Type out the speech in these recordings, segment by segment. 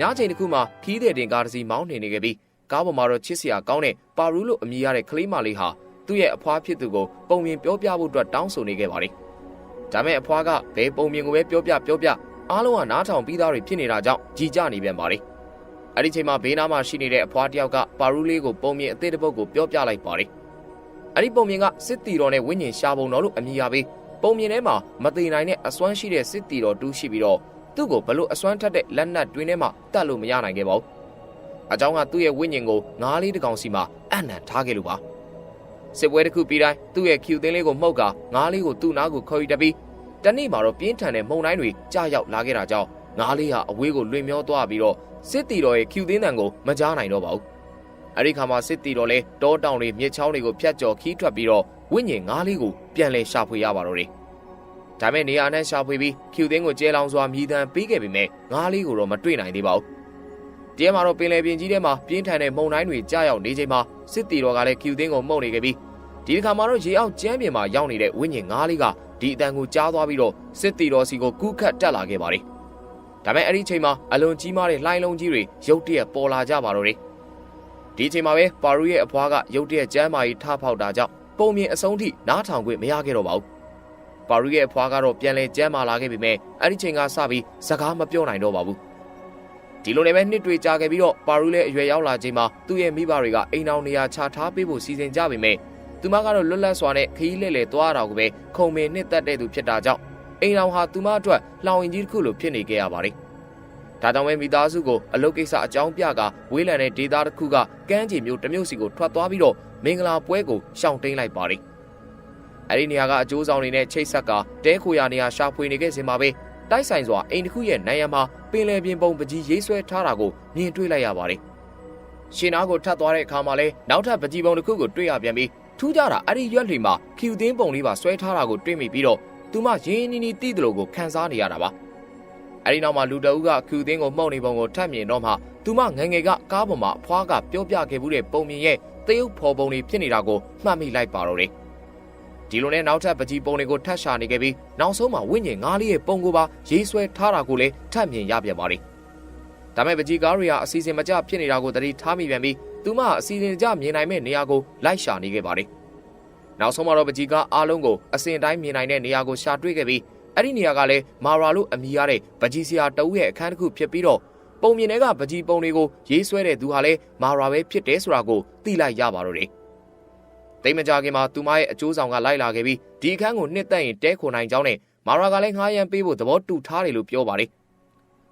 ညချိန်တစ်ခုမှာခီးတဲ့တင်ကားတစ်စီးမောင်းနေနေခဲ့ပြီးကားပေါ်မှာတော့ချစ်စရာကောင်းတဲ့ပါရူးလို့အမည်ရတဲ့ကလေးမလေးဟာသူ့ရဲ့အဖွားဖြစ်သူကိုပုံမြင်ပြောပြဖို့အတွက်တောင်းဆိုနေခဲ့ပါတယ်။ဒါမဲ့အဖွားကဘယ်ပုံမြင်ကိုပဲပြောပြပြောပြအားလုံးကနားထောင်ပြီးသားတွေဖြစ်နေတာကြောင့်ကြီးကြနေပြန်ပါတယ်။အဲ့ဒီချိန်မှာဘေးနားမှာရှိနေတဲ့အဖွားတယောက်ကပါရူးလေးကိုပုံမြင်အသေးတစ်ပုတ်ကိုပြောပြလိုက်ပါတယ်။အဲ့ဒီပုံမြင်ကစစ်တီတော်နဲ့ဝိညာဉ်ရှားပုံတော်လို့အမည်ရပြီးပုံမြင်ထဲမှာမသေးနိုင်တဲ့အစွမ်းရှိတဲ့စစ်တီတော်တူးရှိပြီးတော့ သူ့ကိုဘလို့အစွမ်းထက်တဲ့လက်နက်တွင်းထဲမှာတတ်လို့မရနိုင်ခဲ့ပါဘူး။အကြောင်းကသူ့ရဲ့ဝိညာဉ်ကိုငါးလေးတစ်ကောင်စီမှာအံ့နံထားခဲ့လို့ပါ။စစ်ပွဲတစ်ခုပြီးတိုင်းသူ့ရဲ့ Q သင်းလေးကိုမှုတ်ကာငါးလေးကိုသူ့နားကိုခေါ်ယူတက်ပြီးတနေ့မှာတော့ပြင်းထန်တဲ့မုံတိုင်းတွေကြာရောက်လာခဲ့တာကြောင့်ငါးလေးဟာအဝေးကိုလွင်မျောသွားပြီးတော့စစ်တီတော်ရဲ့ Q သင်းတန်ကိုမကြားနိုင်တော့ပါဘူး။အဲဒီခါမှာစစ်တီတော်လဲတောတောင်တွေမြစ်ချောင်းတွေကိုဖျက်ကျော်ခီးထွက်ပြီးတော့ဝိညာဉ်ငါးလေးကိုပြန်လဲရှာဖွေရပါတော့တယ်။ ဒါမဲ့နေရာနဲ့ရှာဖွေပြီး Q သင်းကိုကျဲလောင်စွာမြည်တမ်းပေးခဲ့ပေမဲ့ငါးလေးကိုတော့မတွေ့နိုင်သေးပါဘူး။တကယ်မှာတော့ပင်လယ်ပြင်ကြီးထဲမှာပြင်းထန်တဲ့မုန်တိုင်းတွေကြာရောက်နေချိန်မှာစစ်တီတော်ကလည်း Q သင်းကိုမှုတ်နေခဲ့ပြီးဒီတစ်ခါမှာတော့ရေအောက်ကျမ်းပြင်မှာရောက်နေတဲ့ဝိညာဉ်ငါးလေးကဒီအတန်ကိုကြားသွားပြီးတော့စစ်တီတော်စီကိုကူးခတ်တက်လာခဲ့ပါတယ်။ဒါပေမဲ့အဲ့ဒီချိန်မှာအလွန်ကြီးမားတဲ့လှိုင်းလုံးကြီးတွေရုတ်တရက်ပေါ်လာကြပါတော့တယ်။ဒီချိန်မှာပဲပါရူရဲ့အဖွားကရုတ်တရက်ကျမ်းမာကြီးထဖောက်တာကြောင့်ပုံမြင်အဆုံးထိနားထောင်ခွင့်မရခဲ့တော့ပါဘူး။ ပါရူရဲ့အဖွားကတော့ပြန်လဲကျမ်းမာလာခဲ့ပေမဲ့အဲ့ဒီချိန်ကစပြီးစကားမပြောနိုင်တော့ပါဘူး။ဒီလိုနဲ့ပဲနှစ်တွေကြာခဲ့ပြီးတော့ပါရူလည်းအရွယ်ရောက်လာချိန်မှာသူ့ရဲ့မိဘတွေကအိမ်အောင်နေရာချထားပေးဖို့စီစဉ်ကြပေမဲ့သူမကတော့လွတ်လပ်စွာနဲ့ခရီးလဲလဲသွားတာကိုပဲခုံမင်နှစ်သက်တဲ့သူဖြစ်တာကြောင့်အိမ်တော်ဟာသူမအတွက်လှောင်ရင်ကြီးတစ်ခုလိုဖြစ်နေခဲ့ရပါတယ်။ဒါကြောင့်ပဲမိသားစုကိုအလုပ်ကိစ္စအကြောင်းပြကဝေးလံတဲ့ဒေသတစ်ခုကကမ်းခြေမျိုးတစ်မျိုးစီကိုထွက်သွားပြီးတော့မင်္ဂလာပွဲကိုရှောင်တိန်လိုက်ပါတယ်။ အဲဒီနေရာကအကျိုးဆောင်တွေနဲ့ချိတ်ဆက်ကတဲခိုရာနေရာရှာဖွေနေခဲ့စဉ်မှာပဲတိုက်ဆိုင်စွာအိမ်တစ်ခုရဲ့နိုင်ရမှာပင်လယ်ပြင်ပုံပကြီးရေးဆွဲထားတာကိုမြင်တွေ့လိုက်ရပါတယ်။ရှင်နာကိုထပ်သွားတဲ့အခါမှာလဲနောက်ထပ်ပကြီးပုံတစ်ခုကိုတွေ့ရပြန်ပြီးထူးကြတာအဲ့ဒီရွက်လှေမှာဖြူသင်းပုံလေးပါဆွဲထားတာကိုတွေ့မိပြီးတော့သူမရင်းနီနီတိတယ်လို့ကိုခန်းစားနေရတာပါအဲ့ဒီနောက်မှာလူတအုပ်ကဖြူသင်းကိုမှုန့်နေပုံကိုထပ်မြင်တော့မှသူမငငယ်ကကားပေါ်မှာအဖွားကပြောပြခဲ့မှုတဲ့ပုံမြင်ရဲ့တရုပ်ဖော်ပုံတွေဖြစ်နေတာကိုမှတ်မိလိုက်ပါတော့တယ် ဒီလိုနဲ့နောက်ထပ်ပကြီးပုံတွေကိုထပ်ရှာနေခဲ့ပြီးနောက်ဆုံးမှာဝိညာဉ်ငါးလေးရဲ့ပုံကိုပါရေးဆွဲထားတာကိုလည်းထပ်မြင်ရပြန်ပါတယ်ဒါမဲ့ပကြီးကားတွေဟာအစီအစဉ်မကျဖြစ်နေတာကိုတတိထားမိပြန်ပြီးသူမအစီအစဉ်ကြမြင်နိုင်မဲ့နေရာကိုလိုက်ရှာနေခဲ့ပါတယ်။နောက်ဆုံးမှာတော့ပကြီးကအားလုံးကိုအစဉ်တိုင်းမြင်နိုင်တဲ့နေရာကိုရှာတွေ့ခဲ့ပြီးအဲ့ဒီနေရာကလည်းမာရာလို့အမည်ရတဲ့ပကြီးဆရာတဦးရဲ့အခန်းတစ်ခုဖြစ်ပြီးတော့ပုံမြင်တဲ့ကပကြီးပုံတွေကိုရေးဆွဲတဲ့သူဟာလည်းမာရာပဲဖြစ်တယ်ဆိုတာကိုသိလိုက်ရပါတော့တယ်။ တိတ်မကြခင်မှာသူမရဲ့အကျိုးဆောင်ကလိုက်လာခဲ့ပြီးဒီအခန်းကိုနှစ်သက်ရင်တဲခုန်နိုင်ကြောင်းနဲ့မာရာကလည်းငှားရမ်းပေးဖို့သဘောတူထားတယ်လို့ပြောပါတယ်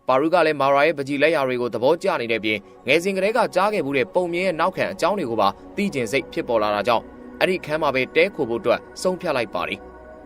ပါရူကလည်းမာရာရဲ့ပကြီးလက်ရာတွေကိုသဘောကျနေတဲ့ပြင်ငယ်စဉ်ကတည်းကကြားခဲ့မှုတဲ့ပုံမြင်ရဲ့နောက်ခံအကြောင်းတွေကိုပါသိကျင်စိတ်ဖြစ်ပေါ်လာတာကြောင့်အဲ့ဒီခန်းမှာပဲတဲခိုဖို့အတွက်ဆုံးဖြတ်လိုက်ပါတယ်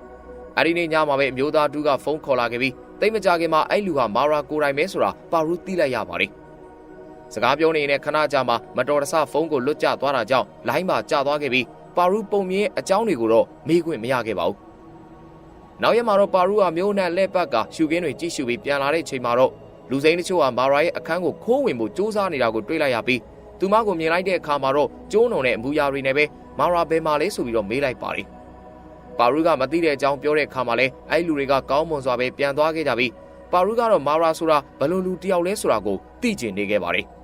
။အဲ့ဒီနေ့ညမှာပဲအမျိုးသားတူကဖုန်းခေါ်လာခဲ့ပြီးတိတ်မကြခင်မှာအဲ့လူကမာရာကိုယ်တိုင်ပဲဆိုတာပါရူသိလိုက်ရပါတယ်။စကားပြောနေတဲ့ခဏကြာမှမတော်တဆဖုန်းကိုလွတ်ကျသွားတာကြောင့်လိုင်းမှာကျသွားခဲ့ပြီး ပါရူပုံမြင်ရဲ့အကြောင်းတွေကိုတော့မေးခွင့်မရခဲ့ပါဘူး။နောက်ရက်မှာတော့ပါရူကမျိုးနဲ့လက်ပတ်ကရှူကင်းတွေကြည့်ရှုပြီးပြန်လာတဲ့ချိန်မှာတော့လူစိမ်းတချို့ကမာရာရဲ့အခန်းကိုခိုးဝင်ဖို့စူးစမ်းနေတာကိုတွေ့လိုက်ရပြီးသူမကိုမြင်လိုက်တဲ့အခါမှာတော့ကျိုးနုံတဲ့အမူအရာတွေနဲ့ပဲမာရာဘယ်မှာလဲဆိုပြီးတော့မေးလိုက်ပါတယ်။ပါရူကမသိတဲ့အကြောင်းပြောတဲ့အခါမှာလဲအဲ့လူတွေကကောင်းမွန်စွာပဲပြန်သွားခဲ့ကြပြီးပါရူကတော့မာရာဆိုတာဘလို့လူတယောက်လဲဆိုတာကိုသိကျင်နေခဲ့ပါတယ်။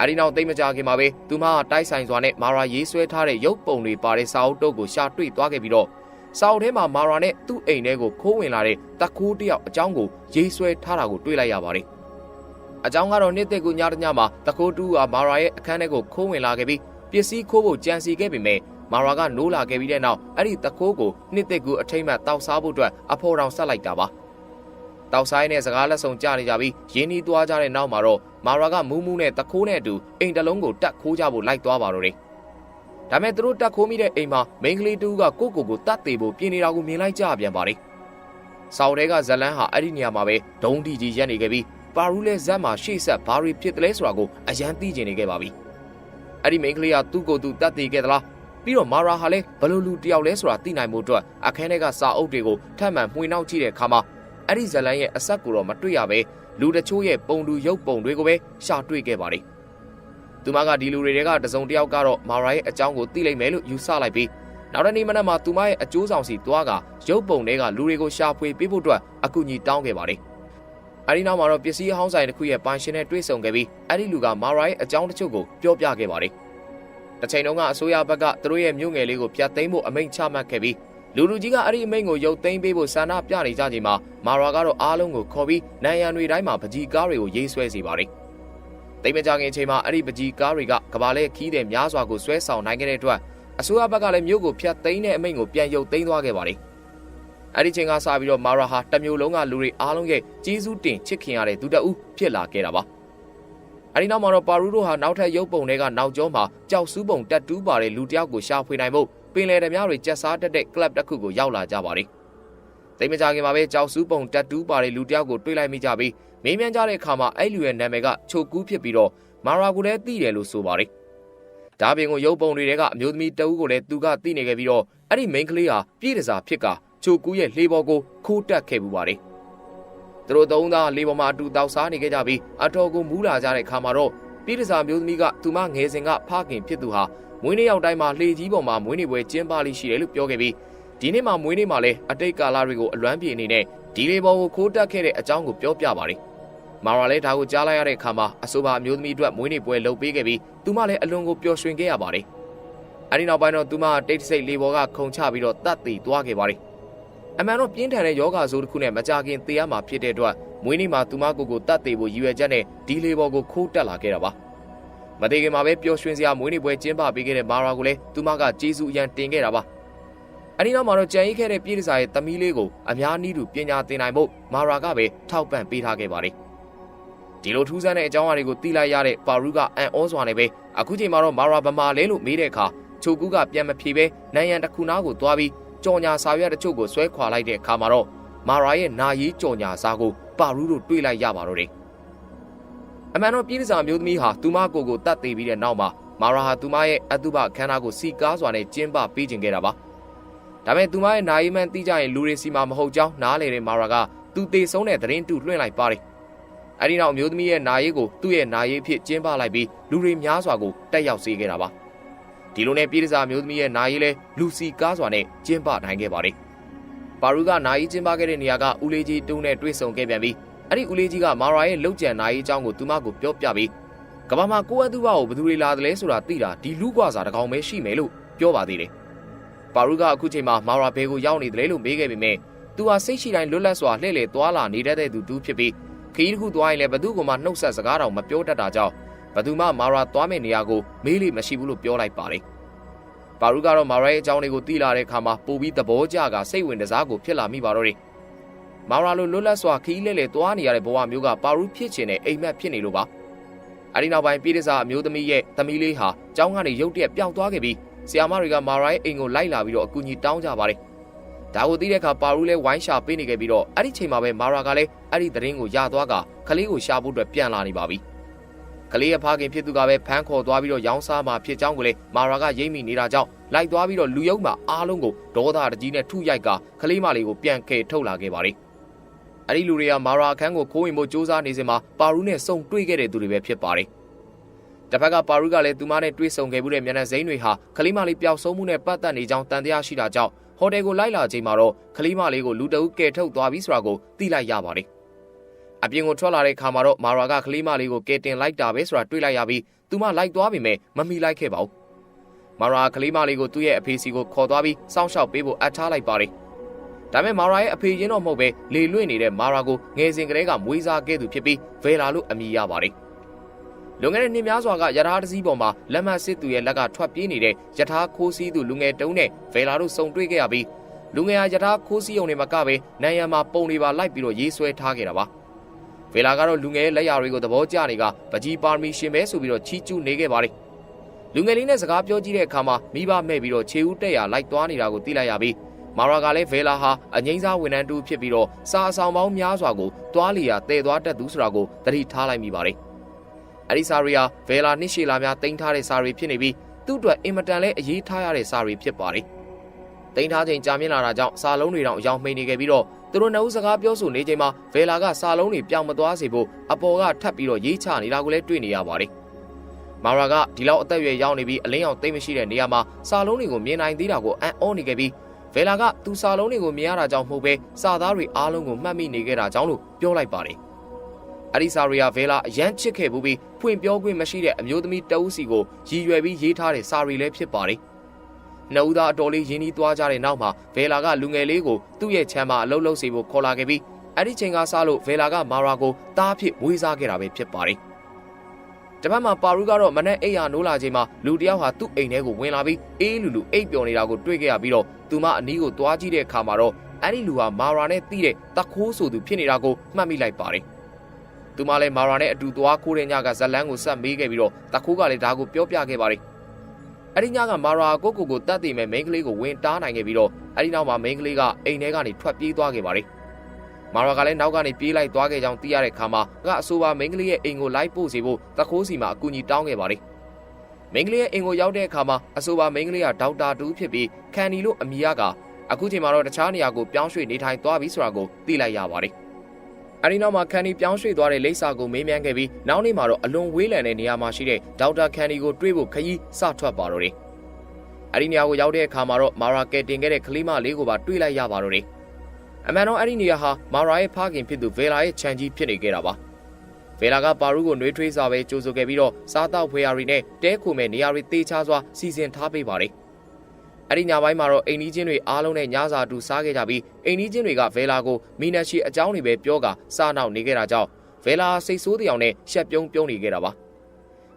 အဲဒီနောက်သိမကြခင်မှာပဲသူမကတိုက်ဆိုင်စွာနဲ့မာရာရေးဆွဲထားတဲ့ရုပ်ပုံတွေပါတဲ့စာအုပ်တုပ်ကိုရှာတွေ့သွားခဲ့ပြီးတော့စာအုပ်ထဲမှာမာရာနဲ့သူ့အိမ်ထဲကိုခိုးဝင်လာတဲ့တခိုးတယောက်အကြောင်းကိုရေးဆွဲထားတာကိုတွေ့လိုက်ရပါတယ်။အကြောင်းကတော့နှစ်သက်ကူညတညမှာတခိုးတူကမာရာရဲ့အခန်းထဲကိုခိုးဝင်လာခဲ့ပြီးပစ္စည်းခိုးဖို့ကြံစီခဲ့ပေမဲ့မာရာကနိုးလာခဲ့ပြီးတဲ့နောက်အဲ့ဒီတခိုးကိုနှစ်သက်ကူအထိမ့်မှတောက်စားဖို့အတွက်အဖော်တော်ဆက်လိုက်တာပါ။တောက်ဆိုင်နဲ့စကားလက်ဆောင်ကြနေကြပြီးရင်းနှီးသွားကြတဲ့နောက်မှာတော့ မာရာကမူးမူးနဲ့တခိုးနဲ့အတူအိမ်တလုံးကိုတက်ခိုးကြဖို့လိုက်သွားပါတော့တယ်ဒါမဲ့သူတို့တက်ခိုးမိတဲ့အိမ်မှာမိန်းကလေးတူကကိုကိုကိုတတ်သေးဖို့ပြင်နေတာကိုမြင်လိုက်ကြပြန်ပါလေ။ဆောင်းတဲကဇလန်းဟာအဲ့ဒီနေရာမှာပဲဒုံးတီကြီးရက်နေခဲ့ပြီးပါရူးလဲဇက်မှာရှေ့ဆက်ဘာတွေဖြစ်တယ်လဲဆိုတာကိုအရန်သိကျင်နေခဲ့ပါပြီ။အဲ့ဒီမိန်းကလေးကသူ့ကိုယ်သူတတ်သေးခဲ့သလားပြီးတော့မာရာဟာလည်းဘယ်လိုလူတယောက်လဲဆိုတာသိနိုင်မှုအတွက်အခန်းထဲကစာအုပ်တွေကိုထပ်မံမှွေနှောက်ကြည့်တဲ့အခါမှာအဲ့ဒီဇလန်းရဲ့အဆက်ကိုတော့မတွေ့ရပဲ လူတချို့ရဲ့ပုံတူရုပ်ပုံတွေကိုပဲရှာတွေ့ခဲ့ပါတယ်။သူမကဒီလူတွေကတစုံတယောက်ကတော့မာရာရဲ့အကြောင်းကိုသိလိုက်မယ်လို့ယူဆလိုက်ပြီးနောက်တစ်နေ့မနက်မှာသူမရဲ့အကျိုးဆောင်စီတွားကရုပ်ပုံတွေကလူတွေကိုရှာဖွေပေးဖို့အတွက်အကူအညီတောင်းခဲ့ပါတယ်။အဲဒီနောက်မှာတော့ပစ္စည်းအဟောင်းဆိုင်တစ်ခုရဲ့ပိုင်ရှင်နဲ့တွေ့ဆုံခဲ့ပြီးအဲဒီလူကမာရာရဲ့အကြောင်းတချို့ကိုပြောပြခဲ့ပါတယ်။တစ်ချိန်တုန်းကအစိုးရဘက်ကသူတို့ရဲ့မြို့ငယ်လေးကိုဖျက်သိမ်းဖို့အမိန့်ချမှတ်ခဲ့ပြီး လူလူကြီးကအဲ့ဒီအမိန့်ကိုရုပ်သိမ်းပေးဖို့ဆန္ဒပြနေကြချိန်မှာမာရာကတော့အားလုံးကိုခေါ်ပြီးနိုင်ရန်တွေတိုင်းမှာပကြီးကားတွေကိုရေးဆွဲစီပါတယ်။တိတ်မကြခင်အချိန်မှာအဲ့ဒီပကြီးကားတွေကကဘာလဲခီးတဲ့များစွာကိုဆွဲဆောင်နိုင်ခဲ့တဲ့အတွက်အစိုးရဘက်ကလည်းမြို့ကိုဖျက်သိမ်းတဲ့အမိန့်ကိုပြန်ရုပ်သိမ်းသွားခဲ့ပါတယ်။အဲ့ဒီချိန်ကစပြီးတော့မာရာဟာတမျိုးလုံးကလူတွေအားလုံးရဲ့ကြီးစုတင်ချစ်ခင်ရတဲ့သူတအုပ်ဖြစ်လာခဲ့တာပါ။အဲဒီနောက်မှာတော့ပါရူတို့ဟာနောက်ထပ်ရုပ်ပုံတွေကနောက်ကျောမှာကြောက်စူးပုံတက်တူးပါတဲ့လူတယောက်ကိုရှာဖွေနိုင်ဖို့ ပင်လယ်ဓမြတွေကြက်စားတက်တဲ့ club တစ်ခုကိုရောက်လာကြပါတယ်။သိမကြခင်မှာပဲကြောက်စူးပုံတက်တူးပါတဲ့လူတယောက်ကိုတွေ့လိုက်မိကြပြီးမေးမြန်းကြတဲ့အခါမှာအဲ့လူရဲ့နာမည်ကချိုကူးဖြစ်ပြီးတော့မာရာကိုလည်းသိတယ်လို့ဆိုပါတယ်။ဒါပြင်ကိုရုပ်ပုံတွေကအမျိုးသမီးတအုပ်ကိုလည်းသူကသိနေခဲ့ပြီးတော့အဲ့ဒီ main ကလေးဟာပြည့်တစားဖြစ်ကချိုကူးရဲ့လှေပေါ်ကိုခိုးတက်ခဲ့ပူပါတယ်။သူတို့သုံးသားလေပေါ်မှာအတူတောက်စားနေခဲ့ကြပြီးအတော်ကိုမူးလာကြတဲ့အခါမှာတော့ပြည့်တစားမျိုးသမီးကသူမငယ်စဉ်ကဖခင်ဖြစ်သူဟာ မွေးနေ့ရောက်တိုင်းမှာလှေကြီးပေါ်မှာမွေးနေ့ပွဲကျင်းပလိရှိတယ်လို့ပြောခဲ့ပြီးဒီနေ့မှာမွေးနေ့မှာလည်းအတိတ်ကာလတွေကိုအလွမ်းပြေအနေနဲ့ဒီလေပေါ်ကိုခိုးတက်ခဲ့တဲ့အကြောင်းကိုပြောပြပါတယ်။မာရာလည်းဒါကိုကြားလိုက်ရတဲ့အခါမှာအဆိုပါအမျိုးသမီးအတွက်မွေးနေ့ပွဲလုပ်ပေးခဲ့ပြီးသူမလည်းအလွန်ကိုပျော်ရွှင်ခဲ့ရပါတယ်။အဲဒီနောက်ပိုင်းတော့သူမတိတ်တဆိတ်လေပေါ်ကခုန်ချပြီးတော့တတ်သိသွားခဲ့ပါတယ်။အမှန်တော့ပြင်းထန်တဲ့ယောဂဆိုးတစ်ခုနဲ့မကြခင်သေရမှာဖြစ်တဲ့အတွက်မွေးနေ့မှာသူမကိုကိုတတ်သိဖို့ရည်ရွယ်ချက်နဲ့ဒီလေပေါ်ကိုခိုးတက်လာခဲ့တာပါ။ မသေးခင်မှာပဲပျော်ရွှင်စရာမွေးနေ့ပွဲကျင်းပပေးခဲ့တဲ့မာရာကိုလည်းသူမကကျေးဇူးအရန်တင်ခဲ့တာပါ။အဲဒီနောက်မှာတော့ကြံရိတ်ခဲ့တဲ့ပြည်တစားရဲ့သမီးလေးကိုအများနည်းတူပညာသင်နိုင်ဖို့မာရာကပဲထောက်ပံ့ပေးထားခဲ့ပါတယ်။ဒီလိုထူးဆန်းတဲ့အကြောင်းအရာတွေကိုသိလိုက်ရတဲ့ပါရူကအန်ဩစွာနဲ့ပဲအခုချိန်မှာတော့မာရာဗမာလဲလို့မေးတဲ့အခါချိုကူကပြန်မဖြေပဲနိုင်ရန်တစ်ခုနားကိုသွားပြီးကြော်ညာစာရွက်တချို့ကိုဆွဲခွာလိုက်တဲ့အခါမှာတော့မာရာရဲ့နာရီကြော်ညာစာကိုပါရူတို့တွေ့လိုက်ရပါတော့တယ်။ အမှန်တော့ပြည်သူစာမျိုးသမီးဟာသူမကိုကိုတတ်သေးပြီးတဲ့နောက်မှာမာရာဟာသူမရဲ့အတုပခန္ဓာကိုစီကားစွာနဲ့ကျင်းပပေးခြင်းခဲ့တာပါ။ဒါပေမဲ့သူမရဲ့နာရီမှန်သိကြရင်လူတွေစီမှာမဟုတ်ကြောင်းနားလေတဲ့မာရာကသူတေဆုံးတဲ့သတင်းတူလွှင့်လိုက်ပါတယ်။အဲဒီနောက်မျိုးသမီးရဲ့နာရီကိုသူ့ရဲ့နာရီအဖြစ်ကျင်းပလိုက်ပြီးလူတွေများစွာကိုတက်ရောက်စေခဲ့တာပါ။ဒီလိုနဲ့ပြည်သူစာမျိုးသမီးရဲ့နာရီလဲလူစီကားစွာနဲ့ကျင်းပနိုင်ခဲ့ပါတယ်။ပါရူကနာရီကျင်းပခဲ့တဲ့နေရာကဦးလေးကြီးတုံးနဲ့တွေ့ဆုံခဲ့ပြန်ပြီး အဲ့ဒီဦးလေးကြီးကမာရာရဲ့လောက်ကျန်နာရီအကြောင်းကိုသူမကိုပြောပြပြီးကဘာမှာကိုအသူဘကိုဘယ်သူတွေလာတယ်လဲဆိုတာသိတာဒီလူ့ကွာစာတကောင်ပဲရှိမယ်လို့ပြောပါသေးတယ်။ပါရူကအခုချိန်မှာမာရာဘဲကိုရောက်နေတယ်လို့မေးခဲ့ပေမဲ့သူဟာစိတ်ရှိတိုင်းလွတ်လပ်စွာလှည့်လည်သွားလာနေတတ်တဲ့သူတူဖြစ်ပြီးခရီးတစ်ခုသွားရင်လည်းဘသူကမှနှုတ်ဆက်စကားတောင်မပြောတတ်တာကြောင့်ဘသူမှမာရာသွားမယ့်နေရာကိုမေးလို့မရှိဘူးလို့ပြောလိုက်ပါတယ်။ပါရူကတော့မာရာရဲ့အကြောင်းတွေကိုသိလာတဲ့အခါမှာပိုပြီးသဘောကျကစိတ်ဝင်စားကိုဖြစ်လာမိပါတော့တယ်။ မာရာလိုလွတ်လပ်စွာခီးလဲလဲသွားနေရတဲ့ဘဝမျိုးကပါရူဖြစ်ချင်တဲ့အိမ်မက်ဖြစ်နေလို့ပါ။အဲဒီနောက်ပိုင်းပြည်တစားအမျိုးသမီးရဲ့သမီးလေးဟာကျောင်းကနေရုတ်တရက်ပျောက်သွားခဲ့ပြီးဆီယာမတွေကမာရာရဲ့အိမ်ကိုလိုက်လာပြီးတော့အကူအညီတောင်းကြပါတယ်။ဒါကိုသိတဲ့အခါပါရူလည်းဝိုင်းရှာပေးနေခဲ့ပြီးတော့အဲ့ဒီချိန်မှာပဲမာရာကလည်းအဲ့ဒီသတင်းကိုရသွားကကလေးကိုရှာဖို့အတွက်ပြန်လာနေပါပြီ။ကလေးရဲ့ဖခင်ဖြစ်သူကပဲဖမ်းခေါ်သွားပြီးတော့ရောင်းစားမှာဖြစ်ကြောင်းကိုလည်းမာရာကရိပ်မိနေတာကြောင့်လိုက်သွားပြီးတော့လူယုံမှာအားလုံးကိုဒေါသတကြီးနဲ့ထုရိုက်ကကလေးမလေးကိုပြန်ကယ်ထုတ်လာခဲ့ပါတယ်။ အဲ့ဒီလူတွေကမာရာအခန်းကိုခိုးဝင်ဖို့ကြိုးစားနေစဉ်မှာပါရူနဲ့စုံတွေ့ခဲ့တဲ့သူတွေပဲဖြစ်ပါတယ်။တစ်ဖက်ကပါရူကလည်းသူမနဲ့တွေ့ဆုံခဲ့မှုတဲ့မျက်နှာစိမ်းတွေဟာကလေးမလေးပျောက်ဆုံးမှုနဲ့ပတ်သက်နေကြောင်းတန်တရားရှိတာကြောင့်ဟိုတယ်ကိုလိုက်လာချိန်မှာတော့ကလေးမလေးကိုလူတအုပ်ကယ်ထုတ်သွားပြီဆိုတာကိုသိလိုက်ရပါတယ်။အပြင်ကိုထွက်လာတဲ့အခါမှာတော့မာရာကကလေးမလေးကိုကယ်တင်လိုက်တာပဲဆိုတာတွေ့လိုက်ရပြီးသူမလိုက်သွားပြီမဲ့မမီလိုက်ခဲ့ပါဘူး။မာရာကလေးမလေးကိုသူ့ရဲ့အဖေစီကိုခေါ်သွားပြီးစောင့်ရှောက်ပေးဖို့အပ်ထားလိုက်ပါတယ်။ ဒါပေမဲ့မာရာရဲ့အဖေရင်းတော့မဟုတ်ပဲလေလွင့်နေတဲ့မာရာကိုငယ်စဉ်ကတည်းကမွေးစားခဲ့သူဖြစ်ပြီးဗေလာလို့အမည်ရပါတယ်။လွန်ခဲ့တဲ့နှစ်များစွာကယထာတစည်းပေါ်မှာလက်မစစ်သူရဲ့လက်ကထွက်ပြေးနေတဲ့ယထာခိုးစီးသူလူငယ်တုံးနဲ့ဗေလာတို့စုံတွေ့ခဲ့ရပြီးလူငယ်ဟာယထာခိုးစီးုံနဲ့မကပဲနိုင်ရန်မှာပုံတွေပါလိုက်ပြီးတော့ရေးဆွဲထားခဲ့တာပါဗေလာကတော့လူငယ်ရဲ့လက်ရာတွေကိုသဘောကျနေကပကြီးပါရမီရှင်ပဲဆိုပြီးတော့ချီးကျူးနေခဲ့ပါတယ်လူငယ်လေးနဲ့စကားပြောကြည့်တဲ့အခါမှာမိဘမဲ့ပြီးတော့ခြေဦးတက်ရလိုက်သွားနေတာကိုသိလိုက်ရပြီး မာရာကလည်းဗေလာဟာအငိမ့်စားဝန်ထမ်းတူဖြစ်ပြီးတော့စာအဆောင်ပေါင်းများစွာကိုတွားလီယာတည်သွားတတ်သူဆိုတာကိုသတိထားလိုက်မိပါတယ်အဲ့ဒီစာရီယာဗေလာနှစ်ရှည်လာများတင်ထားတဲ့စာရီဖြစ်နေပြီးသူ့အတွက်အင်မတန်လဲအရေးထားရတဲ့စာရီဖြစ်ပါတယ်။တင်ထားချိန်ကြာမြင့်လာတာကြောင့်စာလုံးတွေတောင်အယောင်မှိန်နေခဲ့ပြီးတော့သူတို့နှုတ်စကားပြောဆိုနေချိန်မှာဗေလာကစာလုံးတွေပြောင်းမသွားစေဖို့အပေါ်ကထပ်ပြီးတော့ရေးချနေတာကိုလည်းတွေ့နေရပါတယ်။မာရာကဒီလောက်အသက်အရွယ်ရောက်နေပြီးအလင်းအောင်သိမ့်မရှိတဲ့နေရာမှာစာလုံးတွေကိုမြင်နိုင်သေးတာကိုအံ့ဩနေခဲ့ပြီး ဗေလာကသူစာလုံးတွေကိုမြင်ရတာကြောင့်မဟုတ်ပဲစာသားတွေအားလုံးကိုမှတ်မိနေခဲ့တာကြောင့်လို့ပြောလိုက်ပါတယ်။အဒီစာရီယာဗေလာအရန်ချစ်ခဲ့ဘူးပြီးဖွင့်ပြောခွင့်မရှိတဲ့အမျိုးသမီးတအုပ်စီကိုရည်ရွယ်ပြီးရေးထားတဲ့စာရီလည်းဖြစ်ပါတယ်။နှစ်ဦးသားအတော်လေးရင်းနှီးသွားကြတဲ့နောက်မှာဗေလာကလူငယ်လေးကိုသူ့ရဲ့ခြံမှာအလုပ်လုပ်စီဖို့ခေါ်လာခဲ့ပြီးအဲ့ဒီချိန်ကစလို့ဗေလာကမာရာကိုတားဖြစ်မွေးစားခဲ့တာပဲဖြစ်ပါတယ်။ တပတ်မှာပါရူကတော့မနဲ့အိယာနိုးလာချိန်မှာလူတယောက်ဟာသူ့အိမ်ထဲကိုဝင်လာပြီးအေးလူလူအိပ်ပျော်နေတာကိုတွေ့ခဲ့ရပြီးတော့သူမအနီးကိုသွားကြည့်တဲ့အခါမှာတော့အဲ့ဒီလူဟာမာရာနဲ့တီးတဲ့တခိုးဆိုသူဖြစ်နေတာကိုမှတ်မိလိုက်ပါတယ်။သူမလည်းမာရာနဲ့အတူသွားခိုးတဲ့ညကဇလန်းကိုဆက်မေးခဲ့ပြီးတော့တခိုးကလည်းဒါကိုပြောပြခဲ့ပါတယ်။အဲ့ဒီညကမာရာကိုကိုကိုတတ်သိမဲ့မိန်းကလေးကိုဝင်တားနိုင်ခဲ့ပြီးတော့အဲ့ဒီနောက်မှာမိန်းကလေးကအိမ်ထဲကနေထွက်ပြေးသွားခဲ့ပါတယ်။ မာရာကလည်းနောက်ကနေပြေးလိုက်သွားခဲ့ကြောင်းသိရတဲ့အခါမှာကအဆိုပါမိန်းကလေးရဲ့အိမ်ကိုလိုက်ပို့စီဖို့တခိုးစီမှာအကူအညီတောင်းခဲ့ပါတယ်။မိန်းကလေးရဲ့အိမ်ကိုရောက်တဲ့အခါမှာအဆိုပါမိန်းကလေးကဒေါက်တာတူဖြစ်ပြီးခန်နီလို့အမည်ရကအခုချိန်မှာတော့တခြားနေရာကိုပြောင်းရွှေ့နေထိုင်သွားပြီဆိုတာကိုသိလိုက်ရပါတယ်။အဲဒီနောက်မှာခန်နီပြောင်းရွှေ့သွားတဲ့လိပ်စာကိုမေးမြန်းခဲ့ပြီးနောက်နေ့မှာတော့အလွန်ဝေးလံတဲ့နေရာမှာရှိတဲ့ဒေါက်တာခန်နီကိုတွေ့ဖို့ခရီးစထွက်ပါတော့တယ်။အဲဒီနေရာကိုရောက်တဲ့အခါမှာတော့မာရာကယ်တင်ခဲ့တဲ့ကလေးမလေးကိုပါတွေ့လိုက်ရပါတော့တယ်။ အမှန်တော့အဲ့ဒီနေရာဟာမာရာရဲ့ဖခင်ဖြစ်သူဗေလာရဲ့ခြံကြီးဖြစ်နေခဲ့တာပါ။ဗေလာကပါရူကိုနှွေးထွေးစွာပဲကြိုဆိုခဲ့ပြီးတော့စားတောက်ဖွေရာတွေနဲ့တဲခုမဲ့နေရာတွေတေးချစွာစီစဉ်ထားပေးပါတယ်။အဲ့ဒီညပိုင်းမှာတော့အိမ်နီးချင်းတွေအားလုံးနဲ့ညစာတူစားခဲ့ကြပြီးအိမ်နီးချင်းတွေကဗေလာကိုမီနက်ရှိအကြောင်းတွေပဲပြောကာစားနောက်နေခဲ့တာကြောင့်ဗေလာစိတ်ဆိုးတရားနဲ့ရှက်ပြုံးပြုံးနေခဲ့တာပါ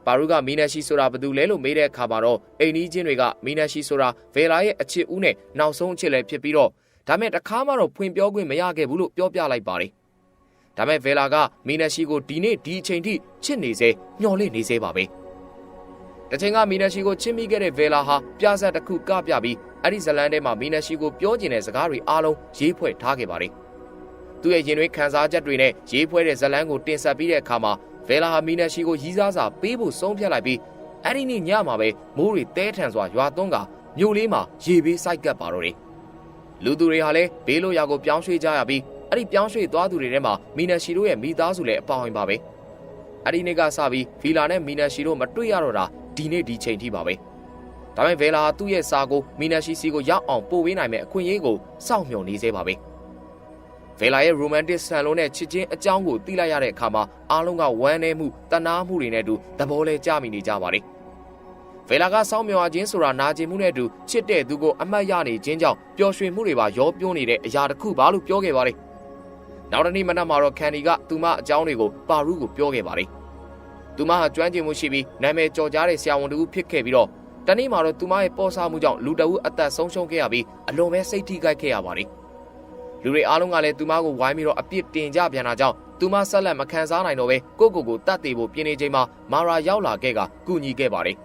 ပါရူကမီနက်ရှိဆိုတာဘယ်သူလဲလို့မေးတဲ့အခါမှာတော့အိမ်နီးချင်းတွေကမီနက်ရှိဆိုတာဗေလာရဲ့အချစ်ဦးနဲ့နောက်ဆုံးအချစ်လည်းဖြစ်ပြီးတော့ ဒါမဲ့တခါမှတော့ဖွင့်ပြောခွင့်မရခဲ့ဘူးလို့ပြောပြလိုက်ပါတယ်ဒါမဲ့ဗေလာကမီနက်ရှိကိုဒီနေ့ဒီအချိန်ထိချစ်နေစေမျှော်လင့်နေစေပါပဲ။တချိန်ကမီနရှိကိုချစ်မိခဲ့တဲ့ဗေလာဟာပြဇက်တစ်ခုကပြပြီးအဲ့ဒီဇလန်ထဲမှာမီနရှိကိုပြောကျင်တဲ့စကားတွေအားလုံးရေးဖွဲ့ထားခဲ့ပါတယ်။သူ့ရဲ့ရင်သွေးခံစားချက်တွေနဲ့ရေးဖွဲ့တဲ့ဇလန်ကိုတင်ဆက်ပြီးတဲ့အခါမှာဗေလာဟာမီနရှိကိုရီးစားစာပေးဖို့ဆုံးဖြတ်လိုက်ပြီးအဲ့ဒီနေ့ညမှာပဲမိုးတွေတဲထန်စွာရွာသွန်းကမြို့လေးမှာရေဘေးစိုက်ကပ်ပါတော့တယ်။ လူသူတွေဟာလည်းဘေးလို့ရာကိုပြောင်းရွှေ့ကြရပြီးအဲ့ဒီပြောင်းရွှေ့သွားသူတွေထဲမှာမီနရှိတို့ရဲ့မိသားစုလည်းအပေါင်းအပါပဲ။အဲ့ဒီနေ့ကစပြီးဗီလာနဲ့မီနရှိတို့မတွေ့ရတော့တာဒီနေ့ဒီချိန်ထိပါပဲဒါပေမဲ့ဗေလာသူ့ရဲ့စာကိုမီနာရှိစီကိုရောက်အောင်ပို့ပေးနိုင်မဲ့အခွင့်အရေးကိုစောင့်မျှော်နေသေးပါပဲဗေလာရဲ့ romantic ဆန်လုံးနဲ့ချစ်ချင်းအကြောင်းကိုသိလိုက်ရတဲ့အခါမှာအားလုံးကဝမ်းနည်းမှုတနာမှုတွေနဲ့တူသဘောလဲကြမိနေကြပါတယ် ဗေလာကစောင့်မျှော်ခြင်းဆိုတာနာကျင်မှုနဲ့တူချစ်တဲ့သူကိုအမတ်ရနေခြင်းကြောင့်ပျော်ရွှင်မှုတွေပါရောပြိုးနေတဲ့အရာတစ်ခုပါလို့ပြောခဲ့ပါတယ်နောက်တနေ့မနက်မှာတော့ကန်ဒီကသူမအကြောင်းတွေကိုပါရူးကိုပြောခဲ့ပါတယ်သူမဟာကျွမ်းကျင်မှုရှိပြီးနာမည်ကျော်ကြားတဲ့ဆရာဝန်တူဖြစ်ခဲ့ပြီးတော့တနေ့မှာတော့သူမရဲ့ပေါ်စားမှုကြောင့်လူတအုပ်အသက်ဆုံးရှုံးခဲ့ရပြီးအလွန်ပဲစိတ်ထိခိုက်ခဲ့ရပါတယ်လူတွေအားလုံးကလည်းသူမကိုဝိုင်းပြီးတော့အပြစ်တင်ကြပြန်တာကြောင့်သူမဆက်လက်မခံစားနိုင်တော့ပဲကိုကိုကိုတတ်သေးဖို့ပြင်နေချိန်မှာမာရာရောက်လာခဲ့ကကူညီခဲ့ပါတယ်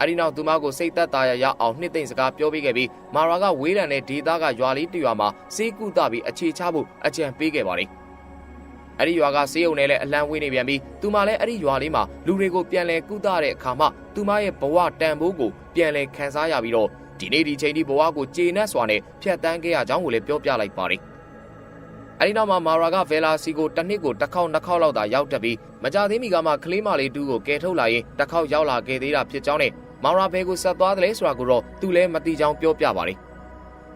အဲဒီနောက်သူမကိုစိတ်သက်သာရရအောင်နှစ်သိမ့်စကားပြောပေးခဲ့ပြီးမာရာကဝေးလံတဲ့ဒေသကရွာလေးတရွာမှာစေးကုသပြီးအခြေချဖို့အကြံပေးခဲ့ပါတယ်။အဲ့ဒီရွာကဆေးရုံနဲ့လည်းအလံဝေးနေပြန်ပြီးသူမလည်းအဲ့ဒီရွာလေးမှာလူတွေကိုပြန်လဲကုသတဲ့အခါမှာသူမရဲ့ဘဝတန်ဖိုးကိုပြန်လဲခံစားရပြီးတော့ဒီနေ့ဒီချိန်ဒီဘဝကိုကျေနပ်စွာနဲ့ဖြတ်တန်းခဲ့ရကြောင်းကိုလည်းပြောပြလိုက်ပါတယ်။အဲဒီနောက်မှာမာရာကဗေလာစီကိုတစ်နှစ်ကိုတစ်ခေါက်နှစ်ခေါက်လောက်သာရောက်တက်ပြီးမကြသေးမီကမှကလေးမလေးတူကိုကယ်ထုတ်လာရင်တစ်ခေါက်ရောက်လာခဲ့သေးတာဖြစ်ကြောင်းနဲ့ မာရာဘဲကိုဆက်သွားတယ်ဆိုတာကိုတော့သူလည်းမသိကြောင်းပြောပြပါတယ်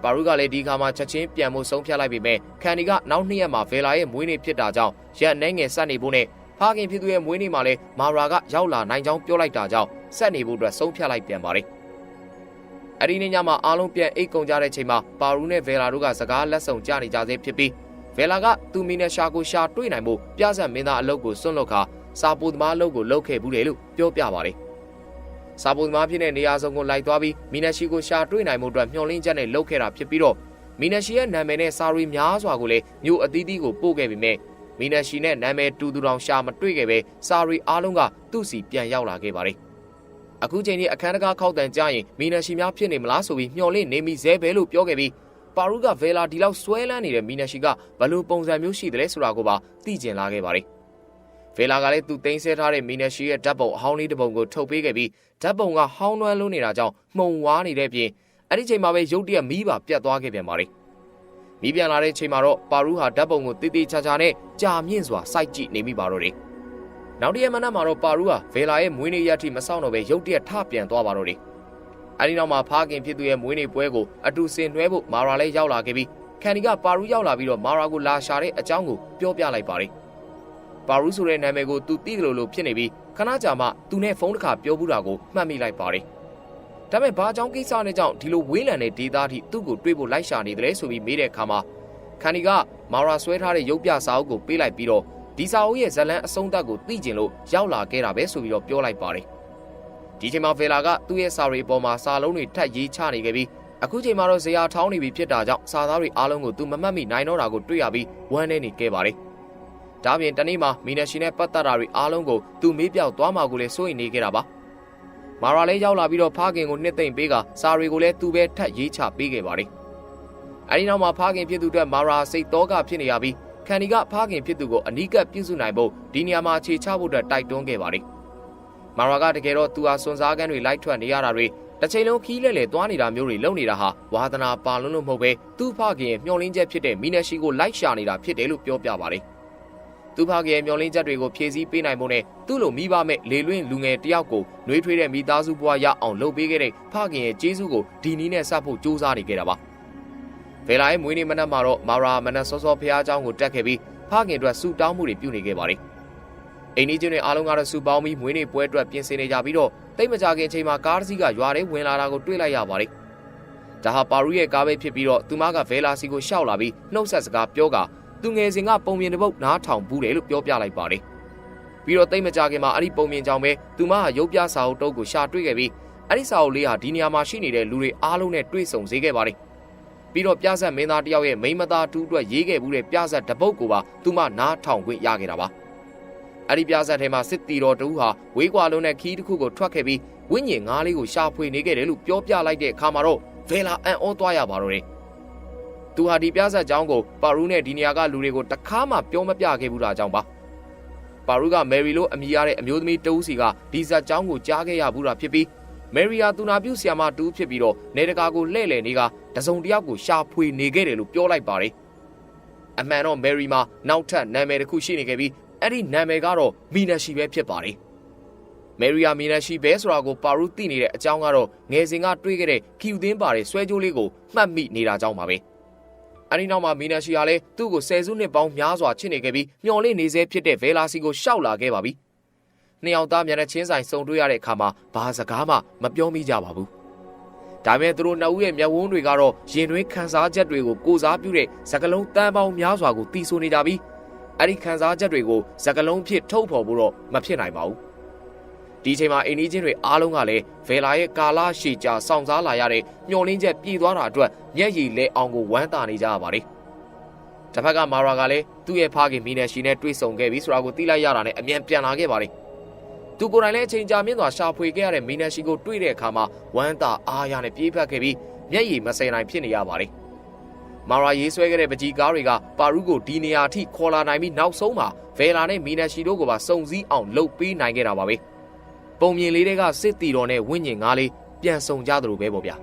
ပါရူးကလည်းဒီခါမှချက်ချင်းပြန်မှုဆုံးဖြတ်လိုက်ပေမဲ့ကန်ဒီကနောက်နှစ်ရက်မှာဗေလာရဲ့မွေးနေ့ဖြစ်တာကြောင့်ရက်နှဲငယ်ဆက်နေဖို့နဲ့ဖခင်ဖြစ်သူရဲ့မွေးနေ့မှာလည်းမာရာကရောက်လာနိုင်ကြောင်းပြောလိုက်တာကြောင့်ဆက်နေဖို့အတွက်ဆုံးဖြတ်လိုက်ပြန်ပါတယ်။အဲဒီနေ့ညမှာအားလုံးပြန်အိတ်ကုန်ကြတဲ့ချိန်မှာပါရူးနဲ့ဗေလာတို့ကစကားလက်ဆောင်ကြနေကြသေးဖြစ်ပြီးဗေလာကသူမီနဲ့ရှာကိုရှာတွေ့နိုင်မှုပြဆက်မင်းသားအလုပ်ကိုစွန့်လွတ်ခါစာပိုသမားအလုပ်ကိုလုပ်ခဲ့ဘူးလေလို့ပြောပြပါတယ်။ စာပုံသမားဖြစ်တဲ့နေရာစုံကိုလိုက်သွားပြီးမီနရှိကိုရှာတွေ့နိုင်မှုအတွက်မျှော်လင့်ချက်နဲ့လုပ်ခဲ့တာဖြစ်ပြီးတော့မီနရှိရဲ့နာမည်နဲ့စာရီများစွာကိုလည်းမြို့အသီးသီးကိုပို့ခဲ့ပြီးမြဲမီနရှိနဲ့နာမည်တူတူတောင်ရှာမတွေ့ခဲ့ပဲစာရီအားလုံးကသူ့စီပြန်ရောက်လာခဲ့ပါတယ်အခုချိန်ဒီအခန်းတကားခောက်တန်ကြရင်မီနရှိများဖြစ်နေမလားဆိုပြီးမျှော်လင့်နေမိသေးပဲလို့ပြောခဲ့ပြီးပါရူကဗေလာဒီလောက်ဆွဲလန်းနေတဲ့မီနရှိကဘလို့ပုံစံမျိုးရှိတယ်လဲဆိုတာကိုပါသိကျင်လာခဲ့ပါတယ် ဗေလာကလည်းသူတင်ဆက်ထားတဲ့မီနရှိရဲ့ဓာတ်ပုံအဟောင်းလေးတစ်ပုံကိုထုတ်ပေးခဲ့ပြီးဓာတ်ပုံကဟောင်းနှွမ်းလုံးနေတာကြောင့်မှုံဝါးနေတဲ့ပြင်အဲ့ဒီချိန်မှာပဲရုတ်တရက်မီးပါပြတ်သွားခဲ့ပြန်ပါလေမီးပြန်လာတဲ့ချိန်မှာတော့ပါရူးဟာဓာတ်ပုံကိုတေးသေးချာချာနဲ့ကြာမြင့်စွာစိုက်ကြည့်နေမိပါတော့တယ်နောက်တရက်မနက်မှာတော့ပါရူးဟာဗေလာရဲ့မွေးနေ့ရက်ထိမဆောင်တော့ပဲရုတ်တရက်ထပြန်သွားပါတော့တယ်အဲဒီနောက်မှာဖားခင်ဖြစ်သူရဲ့မွေးနေ့ပွဲကိုအတူဆင်နွှဲဖို့မာရာလည်းရောက်လာခဲ့ပြီးခန်ဒီကပါရူးရောက်လာပြီးတော့မာရာကိုလာရှာတဲ့အကြောင်းကိုပြောပြလိုက်ပါတယ် ပါရူးဆိုတဲ့နာမည်ကိုသူသိတယ်လို့လို့ဖြစ်နေပြီးခဏကြာမှသူနဲ့ဖုန်းတစ်ခါပြောဘူးတာကိုမှတ်မိလိုက်ပါတယ်။ဒါပေမဲ့ဘာကြောင့်ကိစ္စနဲ့ကြောင့်ဒီလိုဝေးလံတဲ့ဒေတာထိသူ့ကိုတွေးဖို့လိုက်ရှာနေတယ်ဆိုပြီးမေးတဲ့အခါမှာခန်နီကမာရာဆွဲထားတဲ့ရုပ်ပြစာအုပ်ကိုပေးလိုက်ပြီးတော့ဒီစာအုပ်ရဲ့ဇလန်းအဆုံးသတ်ကိုသိကျင်လို့ရောက်လာခဲ့တာပဲဆိုပြီးတော့ပြောလိုက်ပါတယ်။ဒီချိန်မှာဖယ်လာကသူ့ရဲ့စာရီပေါ်မှာစာလုံးတွေထပ်ရေးချနေခဲ့ပြီးအခုချိန်မှာတော့ဇေယျထောင်းနေပြီဖြစ်တာကြောင့်စာသားတွေအားလုံးကိုသူမမှတ်မိနိုင်တော့တာကိုတွေ့ရပြီးဝမ်းနေနေခဲ့ပါတယ်။ ဒါပြင်တနေ့မှာမီနရှင်နဲ့ပတ်သက်တာတွေအားလုံးကိုသူမေးပြောက်သွားမှာကိုလည်းစိုးရိမ်နေခဲ့တာပါ။မာရာလည်းရောက်လာပြီးတော့ဖခင်ကိုနှစ်သိမ့်ပေးကစာတွေကိုလည်းသူပဲထပ်ရေးချပေးခဲ့ပါတယ်။အဲဒီနောက်မှာဖခင်ဖြစ်သူအတွက်မာရာစိတ်တော့ကဖြစ်နေရပြီးခန်နီကဖခင်ဖြစ်သူကိုအနီးကပ်ပြုစုနိုင်ဖို့ဒီနေရာမှာခြေချဖို့အတွက်တိုက်တွန်းခဲ့ပါတယ်။မာရာကတကယ်တော့သူဟာစွန်စားကန်းတွေလိုက်ထွက်နေရတာတွေတစ်ချိန်လုံးခီးလဲလဲသွားနေတာမျိုးတွေလုပ်နေတာဟာဝါသနာပါလုံးလို့မဟုတ်ပဲသူ့ဖခင်ရဲ့မျောလင်းချက်ဖြစ်တဲ့မီနရှိကိုလိုက်ရှာနေတာဖြစ်တယ်လို့ပြောပြပါတယ်။ သူဖခင်မျောလင်းချက်တွေကိုဖြည့်ဆည်းပေးနိုင်ဖို့နဲ့သူ့လိုမိဘမဲ့လေလွင့်လူငယ်တယောက်ကိုနှွေးထွေးတဲ့မိသားစုဘဝရအောင်လုပ်ပေးခဲ့တဲ့ဖခင်ရဲ့ကျေးဇူးကိုဒီနည်းနဲ့စဖို့စူးစမ်းနေခဲ့တာပါ။ဗေလာရဲ့မွေးနေ့မနက်မှာတော့မာရာမနက်စောစောဖခင်အကြောင်းကိုတက်ခဲ့ပြီးဖခင်အတွက်ဆူတောင်းမှုတွေပြုနေခဲ့ပါတယ်။အိမ်ကြီးကျွန်းတွေအားလုံးကတော့စူပေါင်းပြီးမွေးနေ့ပွဲအတွက်ပြင်ဆင်နေကြပြီးတော့တိတ်မကြခင်အချိန်မှာကားတစ်စီးကရွာထဲဝင်လာတာကိုတွေ့လိုက်ရပါတယ်။ဒါဟာပါရူရဲ့ကားပဲဖြစ်ပြီးတော့သူမကဗေလာစီကိုရှောက်လာပြီးနှုတ်ဆက်စကားပြောကာ သူငယ်စဉ်ကပုံမြင်တစ်ပုတ်နားထောင်ဘူးတယ်လို့ပြောပြလိုက်ပါတယ်။ပြီးတော့တိတ်မကြခင်မှာအဲ့ဒီပုံမြင်ကြောင်ပဲသူမဟာရုပ်ပြစာအုပ်တုပ်ကိုရှာတွေ့ခဲ့ပြီးအဲ့ဒီစာအုပ်လေးဟာဒီနေရာမှာရှိနေတဲ့လူတွေအားလုံးနဲ့တွေ့ဆုံစေခဲ့ပါတယ်။ပြီးတော့ပြဆက်မင်းသားတယောက်ရဲ့မိန်းမသားတူအတွက်ရေးခဲ့ဘူးတဲ့ပြဆက်တပုတ်ကိုပါသူမနားထောင်ခွင့်ရခဲ့တာပါ။အဲ့ဒီပြဆက်ထဲမှာစစ်တီတော်တူဟာဝေးကွာလုံးနဲ့ခီးတစ်ခုကိုထွက်ခဲ့ပြီးဝိညာဉ်ငါးလေးကိုရှာဖွေနေခဲ့တယ်လို့ပြောပြလိုက်တဲ့အခါမှာတော့ဗဲလာအံ့ဩသွားရပါတော့တယ်။ သူဟာဒီပြဆက်ကြောင်းကိုပါရူးနဲ့ဒီနေရာကလူတွေကိုတခါမှပြောမပြခဲ့ဘူးတာကြောင့်ပါပါရူးကမယ်ရီလိုအမည်ရတဲ့အမျိုးသမီးတဦးစီကဒီဇက်ကြောင်းကိုကြားခဲ့ရဘူးတာဖြစ်ပြီးမယ်ရီယာသူနာပြုဆီယာမတူးဖြစ်ပြီးတော့နေတကာကိုလှဲ့လည်နေကတစုံတယောက်ကိုရှာဖွေနေခဲ့တယ်လို့ပြောလိုက်ပါတယ်အမှန်တော့မယ်ရီမှာနောက်ထပ်နာမည်တစ်ခုရှိနေခဲ့ပြီးအဲ့ဒီနာမည်ကတော့မီနရှိပဲဖြစ်ပါတယ်မယ်ရီယာမီနရှိပဲဆိုတာကိုပါရူးသိနေတဲ့အကြောင်းကတော့ငယ်စဉ်ကတွေ့ခဲ့တဲ့ခီယူသင်းပါတဲ့ဆွဲကြိုးလေးကိုမှတ်မိနေတာကြောင့်ပါပဲ။ အဲဒီနောက်မှာမီနရှိယာလည်းသူ့ကိုဆယ်စုနှစ်ပေါင်းများစွာချစ်နေခဲ့ပြီးမျော်လင့်နေစေဖြစ်တဲ့ဗဲလာစီကိုရှောက်လာခဲ့ပါပြီ။နှစ်ယောက်သားမျက်နှာချင်းဆိုင်စုံတွေ့ရတဲ့အခါမှာဘာစကားမှမပြောမိကြပါဘူး။ဒါပေမဲ့သူတို့နှစ်ဦးရဲ့မျက်ဝန်းတွေကတော့ရင်တွင်းခံစားချက်တွေကိုကိုစားပြုတဲ့စကလုံးတန်းပေါင်းများစွာကိုတီးဆိုနေကြပြီးအဲ့ဒီခံစားချက်တွေကိုစကလုံးဖြစ်ထုတ်ဖော်ဖို့တော့မဖြစ်နိုင်ပါဘူး ဒီချိန်မှာအိန္ဒိချင်းတွေအားလုံးကလည်းဗေလာရဲ့ကာလာရှည်ကြာစောင့်စားလာရတဲ့မျောလင်းချက်ပြည်သွားတာအတွက်မျက်ရည်လဲအောင်ကိုဝမ်းသာနေကြရပါတယ်တစ်ဖက်ကမာရာကလည်းသူ့ရဲ့ဖခင်မီနယ်ရှီနဲ့တွေ့ဆုံခဲ့ပြီးဆိုတာကိုသိလိုက်ရတာနဲ့အမြန်ပြန်လာခဲ့ပါတယ်သူကိုယ်တိုင်လည်းအချိန်ကြာမြင့်စွာရှာဖွေခဲ့ရတဲ့မီနယ်ရှီကိုတွေ့တဲ့အခါမှာဝမ်းသာအားရနဲ့ပြေးဖက်ခဲ့ပြီးမျက်ရည်မစင်နိုင်ဖြစ်နေရပါတယ်မာရာရေးဆွဲခဲ့တဲ့ပကြီးကားတွေကပါရူးကိုဒီနေရာအထိခေါ်လာနိုင်ပြီးနောက်ဆုံးမှာဗေလာနဲ့မီနက်ရှီတို့ကိုပါစုံစည်းအောင်လှုပ်ပေးနိုင်ခဲ့တာပါပဲ ပုံမြင်လေးတွေကစစ်တီတော်နဲ့ဝိညာဉ်ငါးလေးပြန်ဆောင်ကြသလိုပဲပေါ့ဗျာ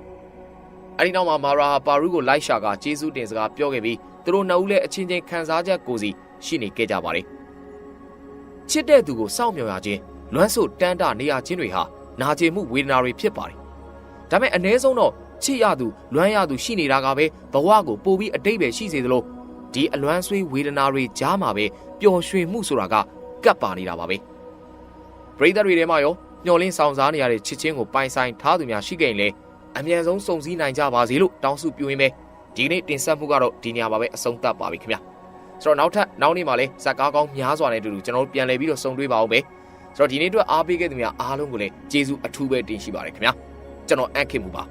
အဲဒီနောက်မှာမာရာဟာပါရူးကိုလိုက်ရှာကကျေးဇူးတင်စကားပြောခဲ့ပြီးသူတို့နှစ်ဦးလည်းအချင်းချင်းခံစားချက်ကိုစီရှိနေခဲ့ကြပါတယ်ချစ်တဲ့သူကိုစောင့်မျှော်ရခြင်းလွမ်းစို့တန်းတနေရခြင်းတွေဟာနာကျင်မှုဝေဒနာတွေဖြစ်ပါတယ်ဒါပေမဲ့အ ਨੇ ဆုံးတော့ချစ်ရသူလွမ်းရသူရှိနေတာကပဲဘဝကိုပိုပြီးအတိတ်ပဲရှိစေသလိုဒီအလွမ်းဆွေးဝေဒနာတွေကြားမှာပဲပျော်ရွှင်မှုဆိုတာကကပ်ပါနေတာပါပဲပရိသတ်တွေထဲမှာရော ညှော်လင်းဆောင်စားနေရတဲ့ချစ်ချင်းကိုပိုင်ဆိုင်ထားသူများရှိခဲ့ရင်လည်းအမြန်ဆုံးစုံစည်းနိုင်ကြပါစေလို့တောင်းစုပြုရင်းပဲဒီနေ့တင်ဆက်မှုကတော့ဒီနေရာမှာပဲအဆုံးသတ်ပါပြီခင်ဗျာဆိုတော့နောက်ထပ်နောက်နေ့မှာလည်းဇက်ကားကောင်းများစွာနဲ့အတူတူကျွန်တော်တို့ပြန်လည်ပြီးတော့ဆုံတွေ့ပါအောင်ပဲဆိုတော့ဒီနေ့အတွက်အားပေးခဲ့သူများအားလုံးကိုလည်းကျေးဇူးအထူးပဲတင်ရှိပါတယ်ခင်ဗျာကျွန်တော်အန့်ခင်မှုပါ